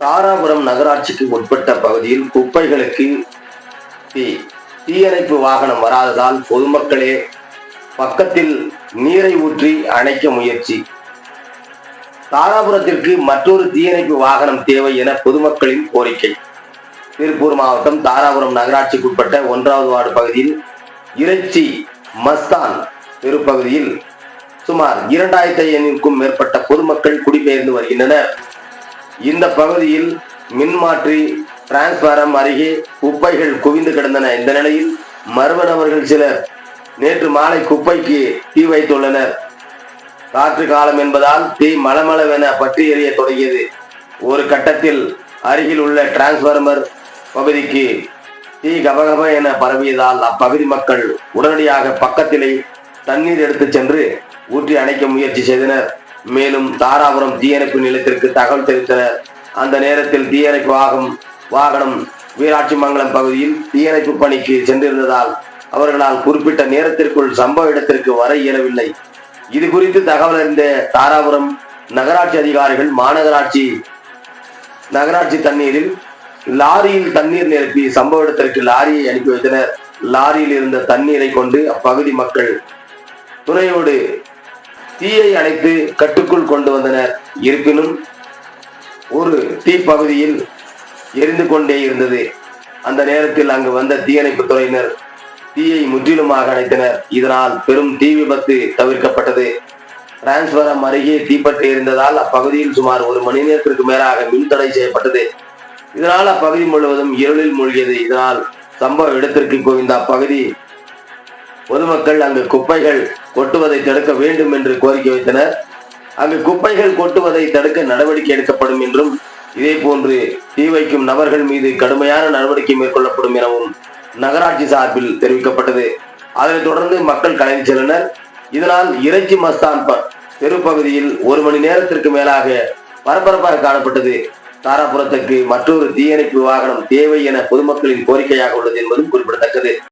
தாராபுரம் நகராட்சிக்கு உட்பட்ட பகுதியில் குப்பைகளுக்கு தீ தீயணைப்பு வாகனம் வராததால் பொதுமக்களே பக்கத்தில் நீரை ஊற்றி அணைக்க முயற்சி. தாராபுரத்திற்கு மற்றொரு தீயணைப்பு வாகனம் தேவை என பொதுமக்களின் கோரிக்கை. திருப்பூர் மாவட்டம் தாராபுரம் நகராட்சிக்குட்பட்ட ஒன்றாவது வார்டு பகுதியில் இறைச்சி மஸ்தான் பெருப்பகுதியில் சுமார் இரண்டாயிரத்தி ஐநூறுக்கும் மேற்பட்ட பொதுமக்கள் குடிபெயர்ந்து வருகின்றனர். இந்த பகுதியில் மின்மாற்றி டிரான்ஸ்பாரம் அருகே குப்பைகள் குவிந்து கிடந்தன இந்த நிலையில் மர்ம நபர்கள் சிலர் நேற்று மாலை குப்பைக்கு தீ வைத்துள்ளனர். காற்று காலம் என்பதால் தீ மளமளவென பற்றி எறிய தொடங்கியது. ஒரு கட்டத்தில் அருகில் உள்ள டிரான்ஸ்பார்மர் பகுதிக்கு தீ கபகப என பரவியதால் அப்பகுதி மக்கள் உடனடியாக பக்கத்திலே தண்ணீர் எடுத்துச் சென்று ஊற்றி அணைக்க முயற்சி செய்தனர். மேலும் தாராபுரம் தீயணைப்பு நிலையத்திற்கு தகவல் தெரிவித்தனர். அந்த நேரத்தில் தீயணைப்பு வாகம் வாகனம் வீராட்சி மங்கலம் பகுதியில் தீயணைப்பு பணிக்கு சென்றிருந்ததால் அவர்களால் குறிப்பிட்ட நேரத்திற்குள் சம்பவ இடத்திற்கு வர இயலவில்லை. இது குறித்து தகவல் அறிந்த தாராபுரம் நகராட்சி அதிகாரிகள் மாநகராட்சி நகராட்சி தண்ணீரில் லாரியில் தண்ணீர் நிரப்பி சம்பவ இடத்திற்கு லாரியை அனுப்பி வைத்தனர். லாரியில் இருந்த தண்ணீரை கொண்டு அப்பகுதி மக்கள் துணையோடு தீயை அணைத்து கட்டுக்குள் கொண்டு வந்தனர். இருப்பினும் ஒரு தீ பகுதியில் எரிந்து கொண்டே இருந்தது. அந்த நேரத்தில் அங்கு வந்த தீயணைப்பு துறையினர் தீயை முற்றிலுமாக அணைத்தனர். இதனால் பெரும் தீ விபத்து தவிர்க்கப்பட்டது. டிரான்ஸ்பரம் அருகே தீப்பற்றி இருந்ததால் அப்பகுதியில் சுமார் ஒரு மணி நேரத்திற்கு மேலாக மின்தடை செய்யப்பட்டது. இதனால் அப்பகுதி முழுவதும் இருளில் மூழ்கியது. இதனால் சம்பவ இடத்திற்கு குவிந்த அப்பகுதி பொதுமக்கள் அங்கு குப்பைகள் கொட்டுவதை தடுக்க வேண்டும் என்று கோரிக்கை வைத்தனர். அங்கு குப்பைகள் கொட்டுவதை தடுக்க நடவடிக்கை எடுக்கப்படும் என்றும் இதே போன்று தீ வைக்கும் நபர்கள் மீது கடுமையான நடவடிக்கை மேற்கொள்ளப்படும் எனவும் நகராட்சி சார்பில் தெரிவிக்கப்பட்டது. அதனைத் தொடர்ந்து மக்கள் கலைந்து சென்றனர். இதனால் இறைச்சி மஸ்தான் ப- தெருப்பகுதியில் ஒரு மணி நேரத்திற்கு மேலாக பரபரப்பாக காணப்பட்டது. தாராபுரத்துக்கு மற்றொரு தீயணைப்பு வாகனம் தேவை என பொதுமக்களின் கோரிக்கையாக உள்ளது என்பதும் குறிப்பிடத்தக்கது.